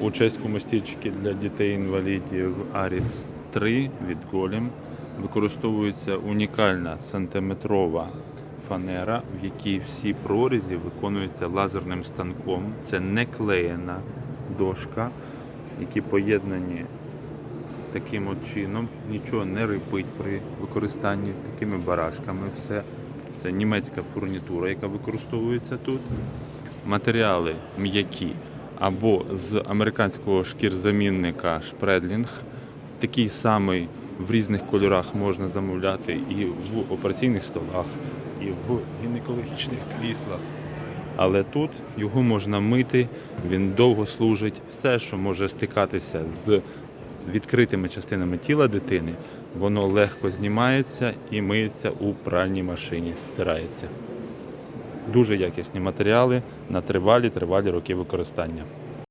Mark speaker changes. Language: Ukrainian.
Speaker 1: У чеському стільчики для дітей-інвалідів Аріс 3 від Голем використовується унікальна сантиметрова фанера, в якій всі прорізі виконуються лазерним станком. Це не клеєна дошка, які поєднані таким от чином, нічого не рипить при використанні такими барашками. Все. Це німецька фурнітура, яка використовується тут. Матеріали м'які або з американського шкірзамінника Шпредлінг. Такий самий в різних кольорах можна замовляти і в операційних столах, і в гінекологічних кріслах. Але тут його можна мити, він довго служить. Все, що може стикатися з відкритими частинами тіла дитини, воно легко знімається і миється у пральній машині, стирається. Дуже якісні матеріали на тривалі тривалі роки використання.